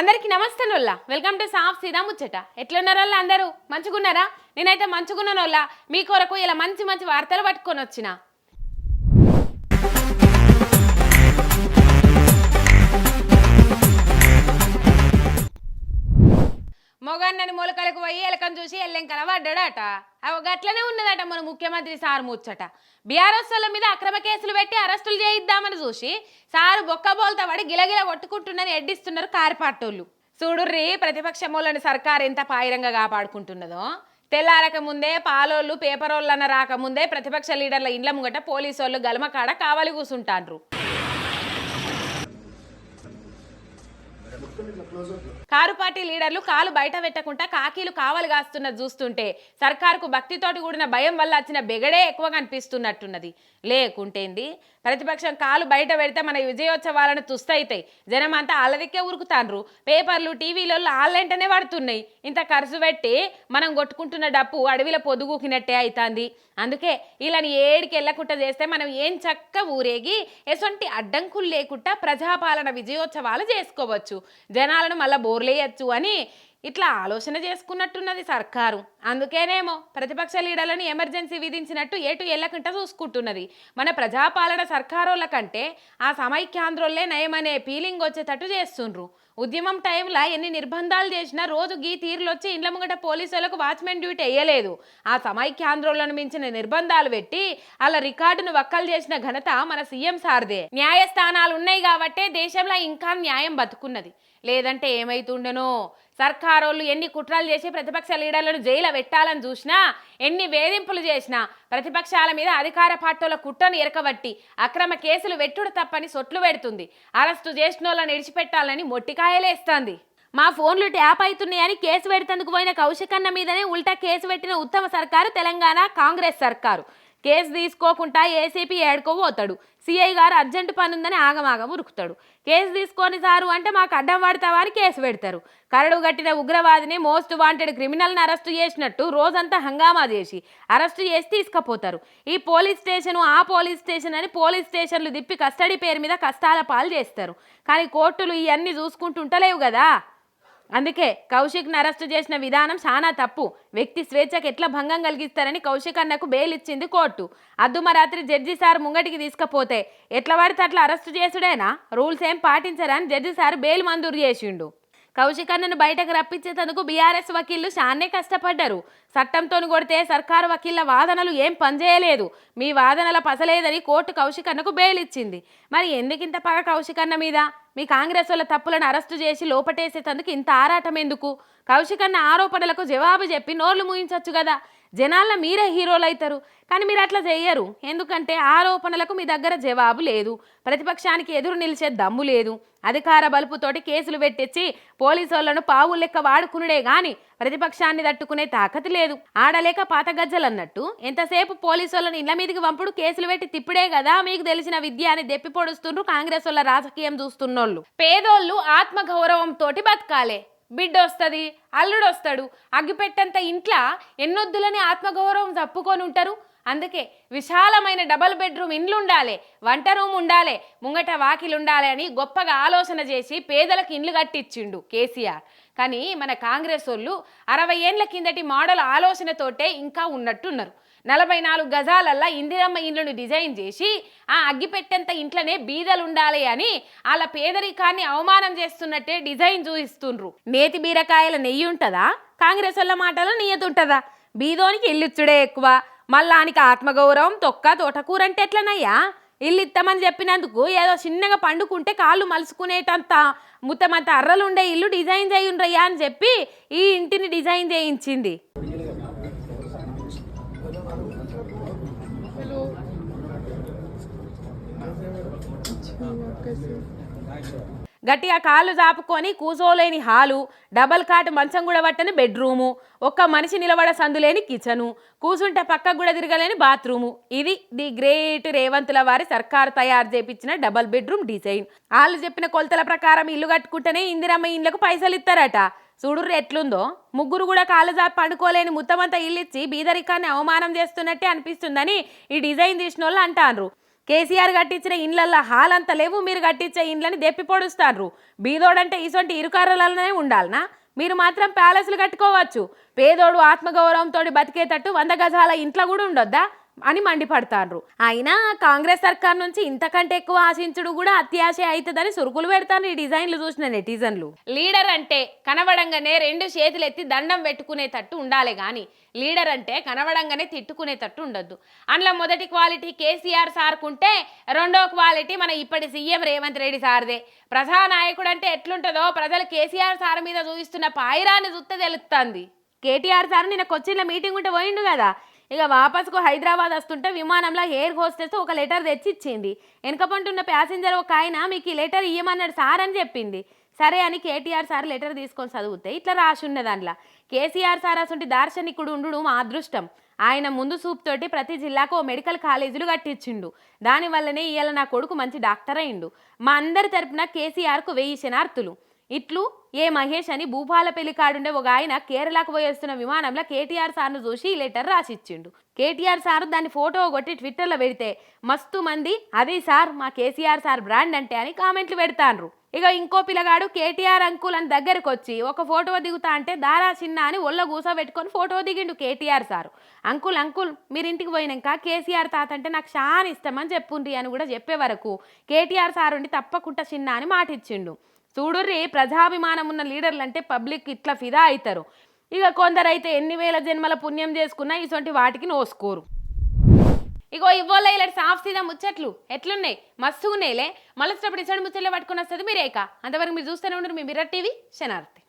అందరికి నమస్తే నొల్లా welcome to సాఫ్ సీదా ముచ్చట ఎట్లున్నారు అందరూ? మంచిగున్నారా? నేనైతే మంచిగున్నాను వల్ల మీ కొరకు ఇలా మంచి మంచి వార్తలు పట్టుకొని వచ్చిన. మొగాన్నని మొలకలకు పోయి ఎలకను చూసి ఎల్లెంకల పడ్డాడట. అవి గట్లనే ఉన్నదట మన ముఖ్యమంత్రి సార్ ముచ్చట. బీఆర్ఎస్ వాళ్ళ మీద అక్రమ కేసులు పెట్టి అరెస్టులు చేయిద్దామని చూసి సారు బొక్కబోల్తా పడి గిలగిల కొట్టుకుంటున్నని ఎడ్డిస్తున్నారు కారిపాటోళ్ళు చూడుర్రి ప్రతిపక్షములను సర్కార్ ఎంత పాయిరంగా కాపాడుకుంటున్నదో. తెల్లారక ముందే పాలోళ్ళు పేపరోళ్ళన్న రాకముందే ప్రతిపక్ష లీడర్ల ఇండ్ల ముంగట పోలీసోళ్ళు గలమకాడ కావాలి కూసుంటాండ్రు. కారు పార్టీ లీడర్లు కాలు బయట పెట్టకుండా కాకీలు కావలు కాస్తున్నది చూస్తుంటే సర్కారుకు భక్తితోటి కూడిన భయం వల్ల వచ్చిన బెగడే ఎక్కువ కనిపిస్తున్నట్టున్నది. లేకుంటేంది? ప్రతిపక్షం కాలు బయట పెడితే మన విజయోత్సవాలను తుస్తయితాయి. జనం అంతా అలదిక్కే ఉరుకుతాండ్రు. పేపర్లు టీవీలలో ఆన్లైన్టనే పడుతున్నాయి. ఇంత ఖర్చు పెట్టి మనం కొట్టుకుంటున్న డప్పు అడవిలో పొదుగుకినట్టే అవుతుంది అందుకే ఇలాని ఏడికి వెళ్ళకుండా చేస్తే మనం ఏం చక్క ఊరేగి ఎసొంటి అడ్డంకులు లేకుండా ప్రజాపాలన విజయోత్సవాలు చేసుకోవచ్చు. జనాలను మళ్ళీ బోర్లేయచ్చు అని ఇట్లా ఆలోచన చేసుకున్నట్టున్నది సర్కారు. అందుకేనేమో ప్రతిపక్ష లీడర్లను ఎమర్జెన్సీ విధించినట్టు ఏటు ఎల్లకుండా చూసుకుంటున్నది. మన ప్రజాపాలన సర్కారోళ్ళ కంటే ఆ సమైక్యాంధ్రోళ్ళే నయమనే ఫీలింగ్ వచ్చేటట్టు చేస్తుండ్రు. ఉద్యమం టైంలో ఎన్ని నిర్బంధాలు చేసినా రోజు గీ తీరులు వచ్చి ఇండ్ల ముంగట పోలీసులకు వాచ్మెన్ డ్యూటీ వేయలేదు ఆ సమైక్యాంధ్రోళ్ళను మించిన నిర్బంధాలు పెట్టి అలా రికార్డును వక్కలు చేసిన ఘనత మన సీఎం సార్దే. న్యాయస్థానాలు ఉన్నాయి కాబట్టే దేశంలో ఇంకా న్యాయం బతుకున్నది. లేదంటే ఏమైతుండెనో? సర్కారోళ్ళు ఎన్ని కుట్రలు చేసి ప్రతిపక్ష లీడర్లను జైలు పెట్టాలని చూసినా ఎన్ని వేధింపులు చేసినా ప్రతిపక్షాల మీద అధికార పార్టీల కుట్రను ఎరకబట్టి అక్రమ కేసులు వెట్టుడు తప్పని సొట్లు పెడుతుంది. అరెస్టు చేసిన వాళ్ళని విడిచిపెట్టాలని మొట్టికాయలేస్తుంది. మా ఫోన్లు ట్యాప్ అవుతున్నాయని కేసు పెడుతందుకు పోయిన కౌశికన్న మీదనే ఉల్టా కేసు పెట్టిన ఉత్తమ సర్కారు తెలంగాణ కాంగ్రెస్ సర్కారు. కేసు తీసుకోకుండా ఏసీపీ ఏడుకోబోతాడు. సిఐ గారు అర్జెంటు పని ఉందని ఆగమాగం ఉరుకుతాడు. కేసు తీసుకొని సారు అంటే మాకు అడ్డం పడతావా అని కేసు పెడతారు. కరడు గట్టిన ఉగ్రవాదిని మోస్ట్ వాంటెడ్ క్రిమినల్ని అరెస్టు చేసినట్టు రోజంతా హంగామా చేసి అరెస్టు చేసి తీసుకుపోతారు. ఈ పోలీస్ స్టేషన్ ఆ పోలీస్ స్టేషన్ అని పోలీస్ స్టేషన్లు తిప్పి కస్టడీ పేరు మీద కష్టాల పాలు చేస్తారు. కానీ కోర్టులు ఇవన్నీ చూసుకుంటుంటలేవు కదా. అందుకే కౌశిక్ను అరెస్టు చేసిన విధానం చాలా తప్పు. వ్యక్తి స్వేచ్ఛకు ఎట్లా భంగం కలిగిస్తారని కౌశిక్ అన్నకు బెయిల్ ఇచ్చింది కోర్టు. అద్దుమరాత్రి జడ్జి సార్ ముంగటికి తీసుకపోతే ఎట్లా పడితే అట్లా అరెస్టు చేసుడేనా? రూల్స్ ఏం పాటించరని జడ్జి సార్ బెయిల్ మంజూరు చేసిండు. కౌశిక్ అన్నను బయటకు రప్పించేందుకు బీఆర్ఎస్ వకీళ్ళు చానే కష్టపడ్డారు. చట్టంతో కొడితే సర్కారు వకీళ్ళ వాదనలు ఏం పనిచేయలేదు. మీ వాదనల పసలేదని కోర్టు కౌశిక్ అన్నకు బెయిల్ ఇచ్చింది మరి ఎందుకింత పగ కౌశిక్ అన్న మీద? మీ కాంగ్రెస్ వాళ్ళ తప్పులను అరెస్టు చేసి లోపటేసేటందుకు ఇంత ఆరాటం ఎందుకు కౌశిక్ అన్న ఆరోపణలకు జవాబు చెప్పి నోర్లు ముయించవచ్చు కదా. జనాల్లో మీరే హీరోలు అవుతారు కానీ మీరు అట్లా చేయరు ఎందుకంటే ఆరోపణలకు మీ దగ్గర జవాబు లేదు. ప్రతిపక్షానికి ఎదురు నిలిచే దమ్ము లేదు. అధికార బలుపుతోటి కేసులు పెట్టించి పోలీసు వాళ్ళను పావు లెక్క వాడుకునుడే గాని ప్రతిపక్షాన్ని తట్టుకునే తాకతి లేదు. ఆడలేక పాత గజ్జలన్నట్టు. ఎంతసేపు పోలీసు వాళ్ళని ఇళ్ళ మీదకి పంపుడు కేసులు పెట్టి తిప్పుడే కదా మీకు తెలిసిన విద్య అని దెప్పి పొడుస్తుండ్రు కాంగ్రెస్ వాళ్ళ రాజకీయం చూస్తున్నోళ్ళు. పేదోళ్ళు ఆత్మగౌరవంతో బతకాలే. బిడ్డ వస్తుంది అల్లుడు వస్తాడు అగ్గిపెట్టంత ఇంట్లో ఎన్నొద్దులని ఆత్మగౌరవం తప్పుకొని ఉంటారు? అందుకే విశాలమైన డబల్ బెడ్రూమ్ ఇండ్లు ఉండాలి వంట రూమ్ ఉండాలి ముంగట వాకిలు ఉండాలి అని గొప్పగా ఆలోచన చేసి పేదలకు ఇండ్లు కట్టించిండు కేసీఆర్. కానీ మన కాంగ్రెస్ వాళ్ళు అరవై ఏండ్ల కిందటి మోడల్ ఆలోచనతోటే ఇంకా ఉన్నట్టున్నారు. నలభై నాలుగు గజాలల్లా ఇందిరమ్మ ఇండ్లను డిజైన్ చేసి ఆ అగ్గిపెట్టేంత ఇంట్లోనే బీదలు ఉండాలి అని వాళ్ళ పేదరికాన్ని అవమానం చేస్తున్నట్టే డిజైన్ చూపిస్తుండ్రు. నేతి బీరకాయల నెయ్యి ఉంటుందా? కాంగ్రెస్ వాళ్ళ మాటలో నియతుంటుందా బీదోనికి ఇల్లుచ్చుడే ఎక్కువ. మళ్ళానికి ఆత్మగౌరవం తొక్క తోటకూర అంటే ఎట్లనయ్యా? ఇల్లు ఇస్తామని చెప్పినందుకు ఏదో చిన్నగా పండుకుంటే కాళ్ళు మలుసుకునేటంత ముత్తమంత అర్రలు ఉండే ఇల్లు డిజైన్ చేయుండ్రయ్యా అని చెప్పి ఈ ఇంటిని డిజైన్ చేయించింది. గట్టిగా కాళ్ళు చాపుకొని కూసోలేని హాలు డబల్ కాట్ మంచం కూడా పట్టని బెడ్రూము ఒక్క మనిషి నిలబడ సందులేని కిచెను కూసుంటే పక్కకు కూడా తిరగలేని బాత్రూము. ఇది ది గ్రేట్ రేవంతుల వారి సర్కారు తయారు చేపించిన డబల్ బెడ్రూమ్ డిజైన్. వాళ్ళు చెప్పిన కొలతల ప్రకారం ఇల్లు కట్టుకుంటేనే ఇందిరమ్మ ఇండ్లకు పైసలు ఇస్తారట. చూడుర్రు ఎట్లుందో. ముగ్గురు కూడా కాళ్ళు జాపి పండుకోలేని ముత్తమంతా ఇల్లిచ్చి బీదరికాన్ని అవమానం చేస్తున్నట్టే అనిపిస్తుందని ఈ డిజైన్ తీసిన వాళ్ళు అంటారు కేసీఆర్ కట్టించిన ఇండ్లల్లో హాల్ అంత లేవు మీరు కట్టించే ఇండ్లని దెప్పి పొడుస్తారు బీదోడంటే ఇసొంటి ఇరుకారాలనే ఉండాలనా? మీరు మాత్రం ప్యాలెస్లు కట్టుకోవచ్చు. పేదోడు ఆత్మగౌరవంతో బతికేటట్టు వంద గజాల ఇంట్లో కూడా ఉండొద్దా? అని మండిపడతాండ్రు. అయినా కాంగ్రెస్ సర్కార్ నుంచి ఇంతకంటే ఎక్కువ ఆశించుడు కూడా అత్యాశ అవుతుందని సురుకులు పెడతాను ఈ డిజైన్లు చూసిన నెటిజన్లు. లీడర్ అంటే కనబడంగానే రెండు చేతులెత్తి దండం పెట్టుకునేటట్టు ఉండాలి గాని లీడర్ అంటే కనబడంగానే తిట్టుకునేటట్టు ఉండొద్దు. అందులో మొదటి క్వాలిటీ కేసీఆర్ సార్కుంటే రెండో క్వాలిటీ మన ఇప్పటి సీఎం రేవంత్ రెడ్డి సార్దే. ప్రజానాయకుడు అంటే ఎట్లుంటుందో ప్రజలు కేసీఆర్ సార్ మీద చూపిస్తున్న పాయిరాన్ని చూస్తే తెలుస్తుంది కేటీఆర్ సార్ నిన్న కొచ్చిన్లో మీటింగ్ ఉంటే పోయిండు కదా. ఇక వాపస్కు హైదరాబాద్ వస్తుంటే విమానంలో ఎయిర్ హోస్టెస్ ఒక లెటర్ తెచ్చిచ్చింది. వెనకపంటున్న ప్యాసింజర్ ఒక ఆయన మీకు ఈ లెటర్ ఇయ్యమన్నాడు సార్ అని చెప్పింది. సరే అని కేటీఆర్ సార్ లెటర్ తీసుకొని చదివితే ఇట్లా రాసి ఉన్న దాంట్లో. కేసీఆర్ సార్ అసంటి దార్శనికుడు ఉండు మా అదృష్టం. ఆయన ముందు సూప్తోటి ప్రతి జిల్లాకు ఓ మెడికల్ కాలేజీలు కట్టించిండు. దానివల్లనే ఇవాళ నా కొడుకు మంచి డాక్టర్ అయిండు. మా అందరి తరపున కేసీఆర్కు వెయ్యి శనార్థులు ఇట్లు ఏ మహేష్ అని భూపాలపల్లి కాడుండే ఒక ఆయన కేరళకు పోయేస్తున్న విమానంలో కేటీఆర్ సార్ను చూసి ఈ లెటర్ రాసిచ్చిండు. కేటీఆర్ సార్ దాన్ని ఫోటో కొట్టి ట్విట్టర్లో పెడితే మస్తు మంది అది సార్ మా కేసీఆర్ సార్ బ్రాండ్ అంటే అని కామెంట్లు పెడతాన్రు ఇక ఇంకో పిల్లగాడు కేటీఆర్ అంకుల్ అని దగ్గరకు వచ్చి ఒక ఫోటో దిగుతా అంటే దారా చిన్న అని ఒళ్ళ కూసోబెట్టుకొని ఫోటో దిగిండు కేటీఆర్ సారు. అంకుల్ అంకుల్ మీరు ఇంటికి పోయినాక కేసీఆర్ తాత అంటే నాకు చాలా ఇష్టమని చెప్పుండ్రి అని కూడా చెప్పే వరకు కేటీఆర్ సారు ఉండి తప్పకుండా చిన్న అని మాట ఇచ్చిండు చూడుర్రి ప్రజాభిమానం ఉన్న లీడర్లు అంటే పబ్లిక్ ఇట్లా ఫిదా అవుతారు ఇక కొందరైతే ఎన్ని వేల జన్మల పుణ్యం చేసుకున్నా ఇటువంటి వాటికి నోసుకోరు. ఇగో ఇవ్వలే ఇలాంటి సాఫ్ సీదా ముచ్చట్లు. ఎట్లున్నాయి? మస్తు ఉన్నాయిలే మళ్ళీ ఇష్టపడి ముచ్చట్లు పట్టుకుని వస్తుంది మీరేక అంతవరకు మీరు చూస్తూనే ఉండరు మీ మిర్రర్ టీవీ శనార్థి